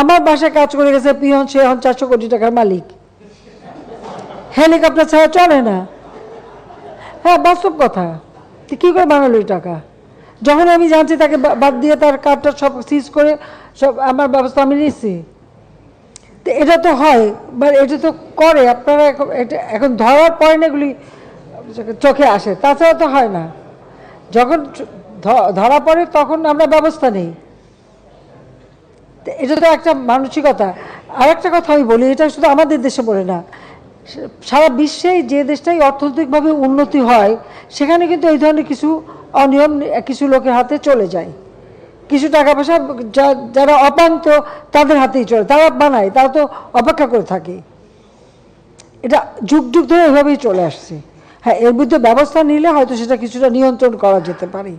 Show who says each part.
Speaker 1: আমার বাসায় কাজ করে গেছে পিয়ন, সে এখন চারশো কোটি টাকার মালিক। হেলিকপ্টার ছাড়া চলে না। হ্যাঁ বাস্তব কথা। কী করে বানালো এই টাকা? যখন আমি জানছি তাকে বাদ দিয়ে তার কার্ডটা সব সিজ করে সব আমার ব্যবস্থা আমি নিচ্ছি তো এটা তো হয়, বা এটা তো করে, আপনারা এখন এটা এখন ধরার পরে না এগুলি চোখে আসে। তাছাড়া তো হয় না। যখন ধরা পড়ে তখন আমরা ব্যবস্থা নেই। এটা তো একটা মানসিকতা। আর একটা কথা আমি বলি, এটা শুধু আমাদের দেশে বলে না। সারা বিশ্বেই যে দেশটাই অর্থনৈতিকভাবে উন্নতি হয়, সেখানে কিন্তু এই ধরনের কিছু অনিয়ম, কিছু লোকের হাতে চলে যায়। কিছু টাকা পয়সা যারা অপান্ত তাদের হাতেই চলে, তারা বানায়, তারা তো অপেক্ষা করে থাকে। এটা যুগ যুগ ধরে এভাবেই চলে আসছে। হ্যাঁ এর বিরুদ্ধে ব্যবস্থা নিলে হয়তো সেটা কিছুটা নিয়ন্ত্রণ করা যেতে পারে।